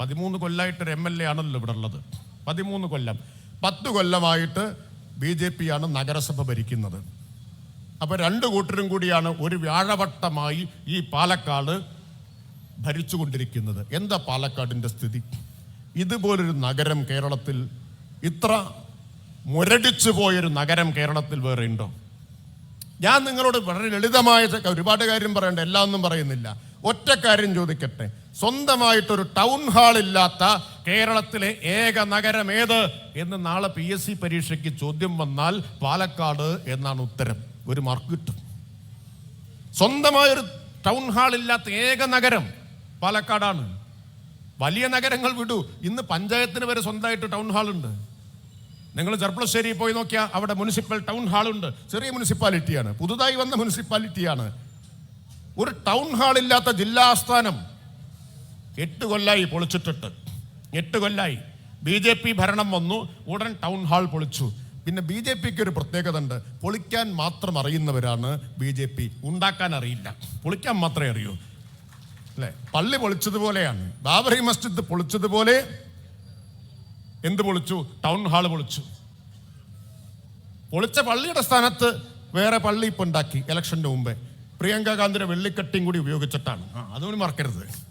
പതിമൂന്ന് കൊല്ലമായിട്ട് ഒരു എം എൽ എ ആണല്ലോ ഇവിടെ ഉള്ളത്. പതിമൂന്ന് കൊല്ലം. പത്ത് കൊല്ലമായിട്ട് ബി ജെ പി ആണ് നഗരസഭ ഭരിക്കുന്നത്. അപ്പോൾ രണ്ട് കൂട്ടരും കൂടിയാണ് ഒരു വ്യാഴവട്ടമായി ഈ പാലക്കാട് ഭരിച്ചുകൊണ്ടിരിക്കുന്നത്. എന്താ പാലക്കാടിന്റെ സ്ഥിതി? ഇതുപോലൊരു നഗരം കേരളത്തിൽ ഇത്ര മുരടിച്ചു പോയൊരു നഗരം കേരളത്തിൽ വേറെ ഉണ്ടോ? ഞാൻ നിങ്ങളോട് വളരെ ലളിതമായ ഒരുപാട് കാര്യം പറയണ്ട എല്ലാം ഒന്നും പറയുന്നില്ല. ഒറ്റ കാര്യം ചോദിക്കട്ടെ. സ്വന്തമായിട്ടൊരു ടൗൺ ഹാൾ ഇല്ലാത്ത കേരളത്തിലെ ഏക നഗരം ഏത് എന്ന് നാളെ പി എസ് സി പരീക്ഷയ്ക്ക് ചോദ്യം വന്നാൽ പാലക്കാട് എന്നാണ് ഉത്തരം. ഒരു മാർക്ക് കിട്ടും. സ്വന്തമായൊരു ടൗൺ ഹാൾ ഇല്ലാത്ത ഏക നഗരം പാലക്കാടാണ്. വലിയ നഗരങ്ങൾ വിടൂ. ഇന്ന് പഞ്ചായത്തിന് വരെ സ്വന്തമായിട്ട് ടൗൺ ഹാൾ ഉണ്ട് നിങ്ങൾ ചെർപ്പളശ്ശേരി പോയി നോക്കിയാൽ അവിടെ മുനിസിപ്പൽ ടൗൺ ഹാൾ ഉണ്ട് ചെറിയ മുനിസിപ്പാലിറ്റിയാണ്. പുതുതായി വന്ന മുനിസിപ്പാലിറ്റിയാണ്. ഒരു ടൗൺ ഹാൾ ഇല്ലാത്ത ജില്ലാ ആസ്ഥാനം എട്ട് കൊല്ലായി പൊളിച്ചിട്ടിട്ട്. എട്ട് കൊല്ലായി. ബി ജെ പി ഭരണം വന്നു ഉടൻ ടൗൺ ഹാൾ പൊളിച്ചു. പിന്നെ ബി ജെ പിക്ക് ഒരു പ്രത്യേകത ഉണ്ട് പൊളിക്കാൻ മാത്രം അറിയുന്നവരാണ് ബി ജെ പി. ഉണ്ടാക്കാൻ അറിയില്ല. പൊളിക്കാൻ മാത്രമേ അറിയൂ. അല്ലെ? പള്ളി പൊളിച്ചതുപോലെയാണ്. ബാബറി മസ്ജിദ് പൊളിച്ചതുപോലെ എന്ത് പൊളിച്ചു? ടൗൺ ഹാൾ പൊളിച്ചു. പൊളിച്ച പള്ളിയുടെ സ്ഥാനത്ത് വേറെ പള്ളി ഇപ്പൊ ഉണ്ടാക്കി ഇലക്ഷന്റെ മുമ്പേ. പ്രിയങ്ക ഗാന്ധിയുടെ വെള്ളിക്കട്ടിയും കൂടി ഉപയോഗിച്ചിട്ടാണ്. ആ അതുകൊണ്ട് മറക്കരുത്.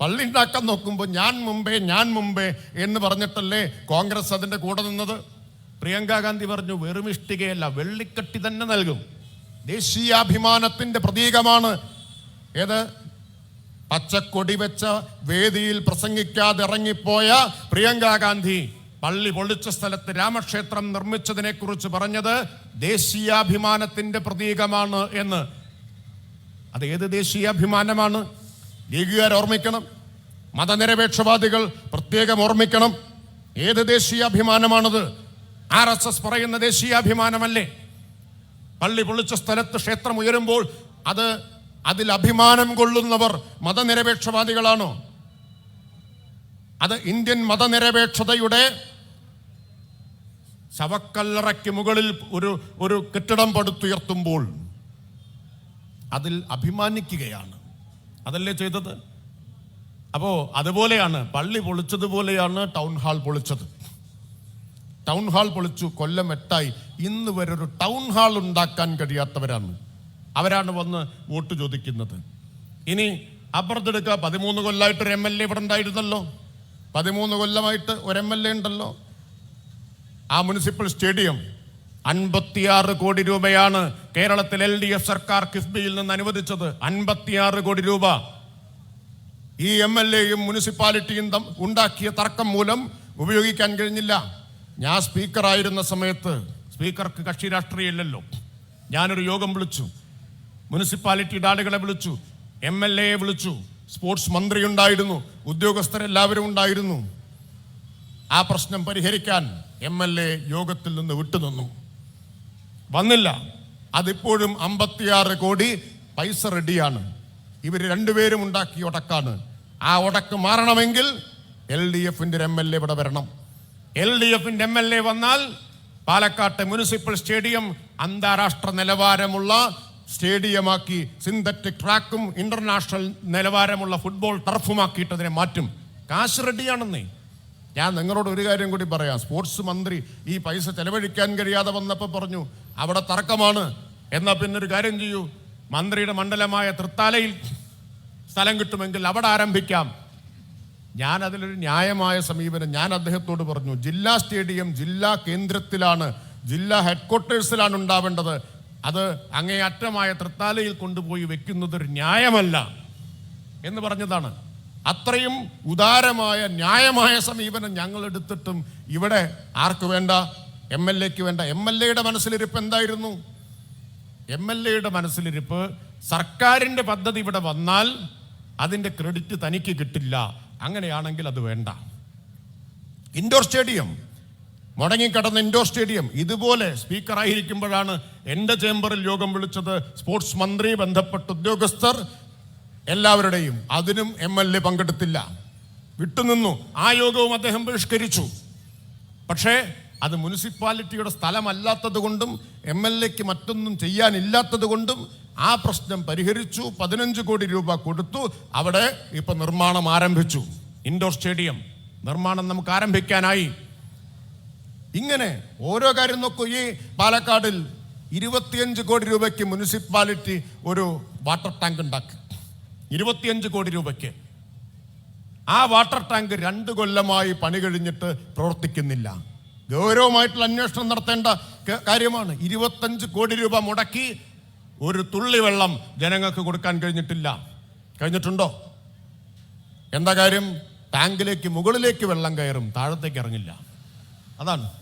പള്ളി ഉണ്ടാക്കാൻ നോക്കുമ്പോൾ ഞാൻ മുമ്പേ ഞാൻ മുമ്പേ എന്ന് പറഞ്ഞിട്ടല്ലേ കോൺഗ്രസ് അതിന്റെ കൂടെ നിന്നത്? പ്രിയങ്ക ഗാന്ധി പറഞ്ഞു വെറും ഇഷ്ടികയല്ല വെള്ളിക്കട്ടി തന്നെ നൽകും. ദേശീയാഭിമാനത്തിന്റെ പ്രതീകമാണ്. ഏത്? പച്ചക്കൊടി വെച്ച വേദിയിൽ പ്രസംഗിക്കാതെ ഇറങ്ങിപ്പോയ പ്രിയങ്ക ഗാന്ധി പള്ളി പൊളിച്ച സ്ഥലത്ത് രാമക്ഷേത്രം നിർമ്മിച്ചതിനെക്കുറിച്ച് പറഞ്ഞത് ദേശീയാഭിമാനത്തിന്റെ പ്രതീകമാണ് എന്ന്. അത് ഏത് ദേശീയാഭിമാനമാണ്? ലീഗുകാർ ഓർമ്മിക്കണം. മതനിരപേക്ഷവാദികൾ പ്രത്യേകം ഓർമ്മിക്കണം. ഏത് ദേശീയാഭിമാനമാണത്? ആർ എസ് എസ് പറയുന്ന ദേശീയാഭിമാനമല്ലേ? പള്ളി പൊളിച്ച സ്ഥലത്ത് ക്ഷേത്രം ഉയരുമ്പോൾ അത് അതിൽ അഭിമാനം കൊള്ളുന്നവർ മതനിരപേക്ഷവാദികളാണോ? അത് ഇന്ത്യൻ മതനിരപേക്ഷതയുടെ ശവക്കല്ലറയ്ക്ക് മുകളിൽ ഒരു ഒരു കെട്ടിടം പടുത്തുയർത്തുമ്പോൾ അതിൽ അഭിമാനിക്കുകയാണ്. അതല്ലേ ചെയ്തത്? അപ്പോ അതുപോലെയാണ് പള്ളി പൊളിച്ചതുപോലെയാണ് ടൗൺ ഹാൾ പൊളിച്ചത്. ടൗൺ ഹാൾ പൊളിച്ചു കൊല്ലം എട്ടായി. ഇന്ന് വരെ ഒരു ടൗൺ ഹാൾ ഉണ്ടാക്കാൻ കഴിയാത്തവരാണ്. അവരാണ് വന്ന് വോട്ട് ചോദിക്കുന്നത്. ഇനി അപ്പുറത്തെടുക്കുക പതിമൂന്ന് കൊല്ലമായിട്ട് ഒരു എം എൽ എ ഇവിടെ ഉണ്ടായിരുന്നല്ലോ. പതിമൂന്ന് കൊല്ലമായിട്ട് ഒരു എം എൽ എ ഉണ്ടല്ലോ. ആ മുനിസിപ്പൽ സ്റ്റേഡിയം അൻപത്തിയാറ് കോടി രൂപയാണ് കേരളത്തിൽ എൽ ഡി എഫ് സർക്കാർ കിഫ്ബിയിൽ നിന്ന് അനുവദിച്ചത്. അൻപത്തിയാറ് കോടി രൂപ. ഈ എം എൽ എയും മുനിസിപ്പാലിറ്റിയും ഉണ്ടാക്കിയ തർക്കം മൂലം ഉപയോഗിക്കാൻ കഴിഞ്ഞില്ല. ഞാൻ സ്പീക്കറായിരുന്ന സമയത്ത് സ്പീക്കർക്ക് കക്ഷി രാഷ്ട്രീയമില്ലല്ലോ. ഞാനൊരു യോഗം വിളിച്ചു. മുനിസിപ്പാലിറ്റിയുടെ ആളുകളെ വിളിച്ചു. എം എൽ എയെ വിളിച്ചു. സ്പോർട്സ് മന്ത്രി ഉണ്ടായിരുന്നു. ഉദ്യോഗസ്ഥരെല്ലാവരും ഉണ്ടായിരുന്നു. ആ പ്രശ്നം പരിഹരിക്കാൻ എം എൽ എ യോഗത്തിൽ നിന്ന് വിട്ടുനിന്നു. വന്നില്ല. അതിപ്പോഴും അമ്പത്തിയാറ് കോടി പൈസ റെഡിയാണ്. ഇവർ രണ്ടുപേരും ഉണ്ടാക്കിയ ഒടക്കാണ്. ആ ഒടക്ക് മാറണമെങ്കിൽ എൽ ഡി എഫിന്റെ എം എൽ എ ഇവിടെ വരണം. എൽ ഡി എഫിന്റെ എം എൽ എ വന്നാൽ പാലക്കാട്ടെ മുനിസിപ്പൽ സ്റ്റേഡിയം അന്താരാഷ്ട്ര നിലവാരമുള്ള സ്റ്റേഡിയമാക്കി സിന്തറ്റിക് ട്രാക്കും ഇന്റർനാഷണൽ നിലവാരമുള്ള ഫുട്ബോൾ ടർഫുമാക്കിയിട്ട് അതിനെ മാറ്റും. കാശ് റെഡിയാണെന്നേ. ഞാൻ നിങ്ങളോട് ഒരു കാര്യം കൂടി പറയാം. സ്പോർട്സ് മന്ത്രി ഈ പൈസ ചെലവഴിക്കാൻ കഴിയാതെ വന്നപ്പോൾ പറഞ്ഞു അവിടെ തർക്കമാണ്. എന്നാൽ പിന്നെ ഒരു കാര്യം ചെയ്യൂ. മന്ത്രിയുടെ മണ്ഡലമായ തൃത്താലയിൽ സ്ഥലം കിട്ടുമെങ്കിൽ അവിടെ ആരംഭിക്കാം. ഞാൻ അതിലൊരു ന്യായമായ സമീപനം ഞാൻ അദ്ദേഹത്തോട് പറഞ്ഞു. ജില്ലാ സ്റ്റേഡിയം ജില്ലാ കേന്ദ്രത്തിലാണ് ജില്ലാ ഹെഡ്ക്വാർട്ടേഴ്സിലാണ് ഉണ്ടാവേണ്ടത്. അത് അങ്ങേയറ്റമായ തൃത്താലയിൽ കൊണ്ടുപോയി വെക്കുന്നത് ഒരു ന്യായമല്ല എന്ന് പറഞ്ഞതാണ്. അത്രയും ഉദാരമായ ന്യായമായ സമീപനം ഞങ്ങൾ എടുത്തിട്ടും ഇവിടെ ആർക്ക് വേണ്ട? എം എൽ എക്ക് വേണ്ട. എം എൽ എയുടെ മനസ്സിലിരിപ്പ് എന്തായിരുന്നു? എം എൽ എയുടെ മനസ്സിലിരിപ്പ് സർക്കാരിന്റെ പദ്ധതി ഇവിടെ വന്നാൽ അതിന്റെ ക്രെഡിറ്റ് തനിക്ക് കിട്ടില്ല. അങ്ങനെയാണെങ്കിൽ അത് വേണ്ട. Indoor stadium. മുടങ്ങിക്കിടന്ന indoor stadium. ഇതുപോലെ സ്പീക്കറായിരിക്കുമ്പോഴാണ് എന്റെ ചേംബറിൽ യോഗം വിളിച്ചത് സ്പോർട്സ് മന്ത്രി ബന്ധപ്പെട്ട ഉദ്യോഗസ്ഥർ എല്ലാവരുടെയും. അതിനും എം എൽ എ പങ്കെടുത്തില്ല. വിട്ടുനിന്നു. ആ യോഗവും അദ്ദേഹം ബഹിഷ്കരിച്ചു. പക്ഷേ അത് മുനിസിപ്പാലിറ്റിയുടെ സ്ഥലമല്ലാത്തത് കൊണ്ടും എം എൽ എക്ക് മറ്റൊന്നും ചെയ്യാനില്ലാത്തത് കൊണ്ടും ആ പ്രശ്നം പരിഹരിച്ചു പതിനഞ്ച് കോടി രൂപ കൊടുത്തു. അവിടെ ഇപ്പൊ നിർമ്മാണം ആരംഭിച്ചു. ഇൻഡോർ സ്റ്റേഡിയം നിർമ്മാണം നമുക്ക് ആരംഭിക്കാനായി. ഇങ്ങനെ ഓരോ കാര്യം നോക്കൂ. ഈ പാലക്കാടിൽ ഇരുപത്തിയഞ്ച് കോടി രൂപയ്ക്ക് മുനിസിപ്പാലിറ്റി ഒരു വാട്ടർ ടാങ്ക് ഉണ്ടാക്കി. ഇരുപത്തിയഞ്ച് കോടി രൂപയ്ക്ക്. ആ വാട്ടർ ടാങ്ക് രണ്ട് കൊല്ലമായി പണി കഴിഞ്ഞിട്ട് പ്രവർത്തിക്കുന്നില്ല. ഗൗരവമായിട്ടുള്ള അന്വേഷണം നടത്തേണ്ട കാര്യമാണ്. ഇരുപത്തഞ്ച് കോടി രൂപ മുടക്കി ഒരു തുള്ളി വെള്ളം ജനങ്ങൾക്ക് കൊടുക്കാൻ കഴിഞ്ഞിട്ടില്ല. കഴിഞ്ഞിട്ടുണ്ടോ? എന്താ കാര്യം? ടാങ്കിലേക്ക് മുകളിലേക്ക് വെള്ളം കയറും താഴത്തേക്ക് ഇറങ്ങില്ല. അതാണ്.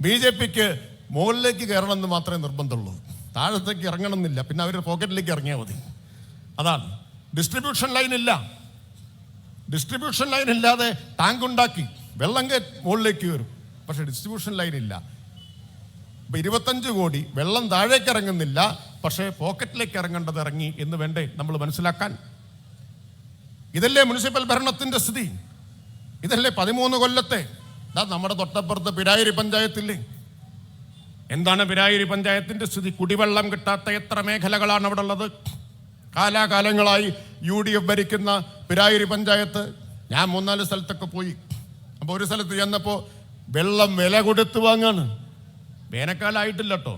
ബി ജെ പിക്ക് മുകളിലേക്ക് കയറണമെന്ന് മാത്രമേ നിർബന്ധമുള്ളൂ. താഴത്തേക്ക് ഇറങ്ങണമെന്നില്ല. പിന്നെ അവരുടെ പോക്കറ്റിലേക്ക് ഇറങ്ങിയാൽ മതി. അതാണ്. ഡിസ്ട്രിബ്യൂഷൻ ലൈൻ ഇല്ല ഡിസ്ട്രിബ്യൂഷൻ ലൈൻ ഇല്ലാതെ ടാങ്ക് ഉണ്ടാക്കി വെള്ളം മുകളിലേക്ക് വരും പക്ഷെ ഡിസ്ട്രിബ്യൂഷൻ ലൈൻ ഇല്ല. ഇപ്പൊ ഇരുപത്തഞ്ച് കോടി വെള്ളം താഴേക്ക് ഇറങ്ങുന്നില്ല. പക്ഷേ പോക്കറ്റിലേക്ക് ഇറങ്ങേണ്ടത് ഇറങ്ങി എന്ന് വേണ്ടേ നമ്മൾ മനസ്സിലാക്കാൻ? ഇതല്ലേ മുനിസിപ്പൽ ഭരണത്തിന്റെ സ്ഥിതി? ഇതല്ലേ പതിമൂന്ന് കൊല്ലത്തെ? നമ്മുടെ തൊട്ടപ്പുറത്ത് പിരായിരി പഞ്ചായത്തില്ലേ? എന്താണ് പിരായിരി പഞ്ചായത്തിന്റെ സ്ഥിതി? കുടിവെള്ളം കിട്ടാത്ത എത്ര മേഖലകളാണ് അവിടെ ഉള്ളത്? കാലാകാലങ്ങളായി യു ഡി എഫ് ഭരിക്കുന്ന പിരായിരി പഞ്ചായത്ത്. ഞാൻ മൂന്നാൽ സ്ഥലത്തൊക്കെ പോയി. അപ്പോൾ ഒരു സ്ഥലത്ത് ചെന്നപ്പോൾ വെള്ളം വില കൊടുത്ത് വാങ്ങാണ്. വേനൽക്കാലമായിട്ടില്ല കേട്ടോ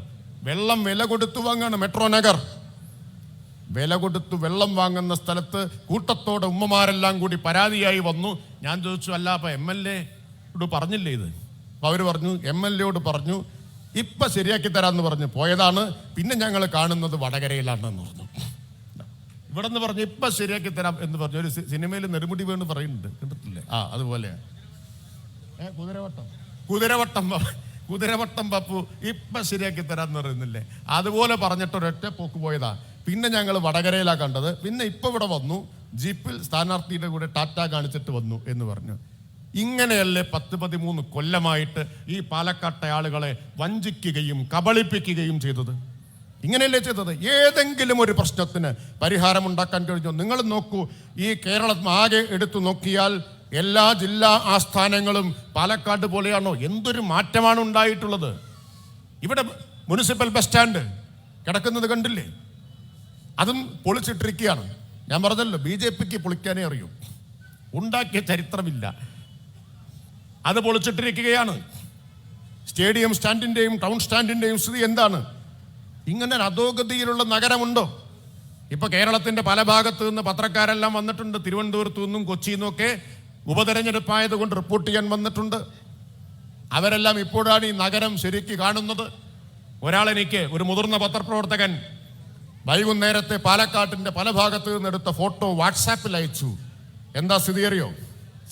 വെള്ളം വില കൊടുത്ത് വാങ്ങാണ് മെട്രോ നഗർ. വില കൊടുത്ത് വെള്ളം വാങ്ങുന്ന സ്ഥലത്ത് കൂട്ടത്തോടെ ഉമ്മമാരെല്ലാം കൂടി പരാതിയായി വന്നു. ഞാൻ ചോദിച്ചു അല്ല അപ്പൊ എം എൽ എയോട് പറഞ്ഞില്ലേ ഇത്? അപ്പൊ അവർ പറഞ്ഞു എം എൽ എയോട് പറഞ്ഞു ഇപ്പൊ ശരിയാക്കി തരാന്ന് പറഞ്ഞു പോയതാണ്. പിന്നെ ഞങ്ങൾ കാണുന്നത് വടകരയിലാണെന്ന് പറഞ്ഞു. ഇവിടെ നിന്ന് പറഞ്ഞു ഇപ്പൊ ശരിയാക്കി തരാം എന്ന് പറഞ്ഞു ഒരു സിനിമയിൽ നെടുമുടി വേണ് പറയുന്നുണ്ട്. കണ്ടിട്ടില്ലേ? ആ അതുപോലെ ഏ കുതിരവട്ടം. കുതിരവട്ടം കുതിരവട്ടം പപ്പു ഇപ്പൊ ശരിയാക്കി തരാന്ന് പറയുന്നില്ലേ? അതുപോലെ പറഞ്ഞിട്ട് ഒരൊറ്റ പോക്ക് പോയതാ. പിന്നെ ഞങ്ങൾ വടകരയിലാ കണ്ടത്. പിന്നെ ഇപ്പൊ ഇവിടെ വന്നു. ജീപ്പിൽ സ്ഥാനാർത്ഥിയുടെ കൂടെ ടാറ്റ കാണിച്ചിട്ട് വന്നു എന്ന് പറഞ്ഞു. ഇങ്ങനെയല്ലേ പത്ത് പതിമൂന്ന് കൊല്ലമായിട്ട് ഈ പാലക്കാട്ടെ ആളുകളെ വഞ്ചിക്കുകയും കബളിപ്പിക്കുകയും ചെയ്തത്? ഇങ്ങനെയല്ലേ ചെയ്തത്? ഏതെങ്കിലും ഒരു പ്രശ്നത്തിന് പരിഹാരം ഉണ്ടാക്കാൻ കഴിഞ്ഞു? നിങ്ങൾ നോക്കൂ ഈ കേരളം ആകെ എടുത്തു നോക്കിയാൽ എല്ലാ ജില്ലാ ആസ്ഥാനങ്ങളും പാലക്കാട് പോലെയാണോ? എന്തൊരു മാറ്റമാണ് ഉണ്ടായിട്ടുള്ളത്? ഇവിടെ മുനിസിപ്പൽ ബസ് സ്റ്റാൻഡ് കിടക്കുന്നത് കണ്ടില്ലേ? അതും പൊളിച്ചിട്ടിരിക്കുകയാണ്. ഞാൻ പറഞ്ഞല്ലോ ബി ജെ പിക്ക് പൊളിക്കാനേ അറിയൂ. ഉണ്ടാക്കിയ ചരിത്രമില്ല. അത് പൊളിച്ചിട്ടിരിക്കുകയാണ്. സ്റ്റേഡിയം സ്റ്റാൻഡിന്റെയും ടൗൺ സ്റ്റാൻഡിന്റെയും സ്ഥിതി എന്താണ്? ഇങ്ങനെ അധോഗതിയിലുള്ള നഗരമുണ്ടോ? ഇപ്പൊ കേരളത്തിന്റെ പല ഭാഗത്തു നിന്ന് പത്രക്കാരെല്ലാം വന്നിട്ടുണ്ട്. തിരുവനന്തപുരത്തു നിന്നും കൊച്ചിയിൽ നിന്നൊക്കെ ഉപതെരഞ്ഞെടുപ്പായതുകൊണ്ട് റിപ്പോർട്ട് ചെയ്യാൻ വന്നിട്ടുണ്ട്. അവരെല്ലാം ഇപ്പോഴാണ് ഈ നഗരം ശരിക്ക് കാണുന്നത്. ഒരാളെനിക്ക് ഒരു മുതിർന്ന പത്രപ്രവർത്തകൻ വൈകുന്നേരത്തെ പാലക്കാട്ടിന്റെ പല ഭാഗത്തു നിന്നെടുത്ത ഫോട്ടോ വാട്സാപ്പിൽ അയച്ചു. എന്താ സ്ഥിതി അറിയോ?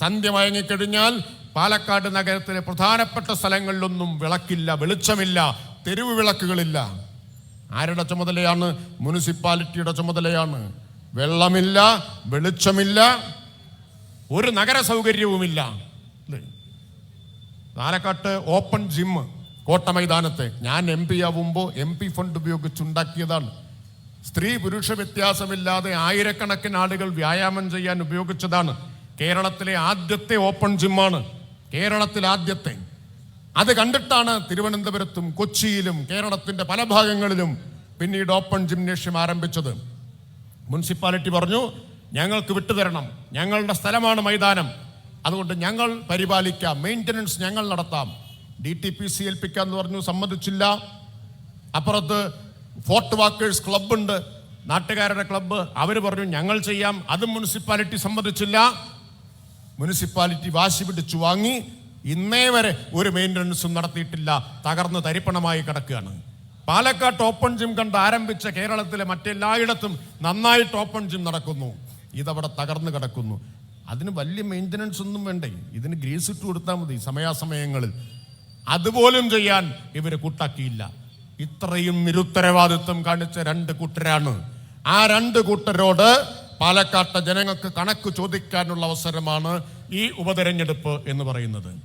സന്ധ്യ മയങ്ങിക്കഴിഞ്ഞാൽ പാലക്കാട് നഗരത്തിലെ പ്രധാനപ്പെട്ട സ്ഥലങ്ങളിലൊന്നും വിളക്കില്ല വെളിച്ചമില്ല തെരുവ് വിളക്കുകളില്ല. ആരുടെ ചുമതലയാണ്? മുനിസിപ്പാലിറ്റിയുടെ ചുമതലയാണ്. വെള്ളമില്ല വെളിച്ചമില്ല. ഒരു നഗര സൗകര്യവുമില്ല. നാലക്കാട്ട് ഓപ്പൺ ജിമ്മ് കോട്ട മൈതാനത്ത് ഞാൻ എം പി ആവുമ്പോൾ എം പി ഫണ്ട് ഉപയോഗിച്ചുണ്ടാക്കിയതാണ്. സ്ത്രീ പുരുഷ വ്യത്യാസമില്ലാതെ ആയിരക്കണക്കിന് ആളുകൾ വ്യായാമം ചെയ്യാൻ ഉപയോഗിച്ചതാണ്. കേരളത്തിലെ ആദ്യത്തെ ഓപ്പൺ ജിമ്മാണ്. കേരളത്തിൽ ആദ്യത്തെ. അത് കണ്ടിട്ടാണ് തിരുവനന്തപുരത്തും കൊച്ചിയിലും കേരളത്തിന്റെ പല ഭാഗങ്ങളിലും പിന്നീട് ഓപ്പൺ ജിംനേഷ്യം ആരംഭിച്ചത്. മുനിസിപ്പാലിറ്റി പറഞ്ഞു ഞങ്ങൾക്ക് വിട്ടുതരണം. ഞങ്ങളുടെ സ്ഥലമാണ് മൈതാനം. അതുകൊണ്ട് ഞങ്ങൾ പരിപാലിക്കാം. മെയിന്റനൻസ് ഞങ്ങൾ നടത്താം. ഡി ടി പി സി ഏൽപ്പിക്കാന്ന് പറഞ്ഞു സമ്മതിച്ചില്ല. അപ്പുറത്ത് ഫോർട്ട് വാക്കേഴ്സ് ക്ലബ്ബുണ്ട് നാട്ടുകാരുടെ ക്ലബ്ബ് അവർ പറഞ്ഞു ഞങ്ങൾ ചെയ്യാം. അതും മുനിസിപ്പാലിറ്റി സമ്മതിച്ചില്ല. മുനിസിപ്പാലിറ്റി വാശി പിടിച്ചു വാങ്ങി. ഇന്നേ വരെ ഒരു മെയിന്റനൻസും നടത്തിയിട്ടില്ല. തകർന്ന് തരിപ്പണമായി കിടക്കുകയാണ്. പാലക്കാട്ട് ഓപ്പൺ ജിം കണ്ട് ആരംഭിച്ച കേരളത്തിലെ മറ്റെല്ലായിടത്തും നന്നായിട്ട് ഓപ്പൺ ജിം നടക്കുന്നു. ഇതവിടെ തകർന്നു കിടക്കുന്നു. അതിന് വലിയ മെയിന്റനൻസ് ഒന്നും വേണ്ടേ? ഇതിന് ഗ്രീസ് ഇട്ട് കൊടുത്താൽ മതി സമയാസമയങ്ങളിൽ. അതുപോലും ചെയ്യാൻ ഇവർ കൂട്ടാക്കിയില്ല. ഇത്രയും നിരുത്തരവാദിത്വം കാണിച്ച രണ്ട് കൂട്ടരാണ്. ആ രണ്ട് കൂട്ടരോട് പാലക്കാട്ടെ ജനങ്ങൾക്ക് കണക്ക് ചോദിക്കാനുള്ള അവസരമാണ് ഈ ഉപതെരഞ്ഞെടുപ്പ് എന്ന് പറയുന്നത്.